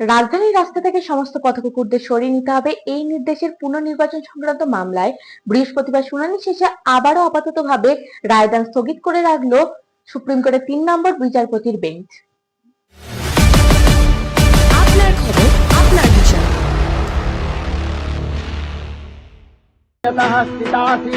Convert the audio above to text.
রাজধানীর রাস্তা থেকে সমস্ত পথকুকুরদের সরিয়ে নিতে হবে এই নির্দেশের পুনর্নির্বাচন সংক্রান্ত মামলায় বৃহস্পতিবার শুনানি শেষে আবারও আপাততভাবে রায়দান স্থগিত করে রাখল সুপ্রিম কোর্টের তিন নম্বর বিচারপতির বেঞ্চ আপনার খবর আপনার বিচার यतः स्थितासि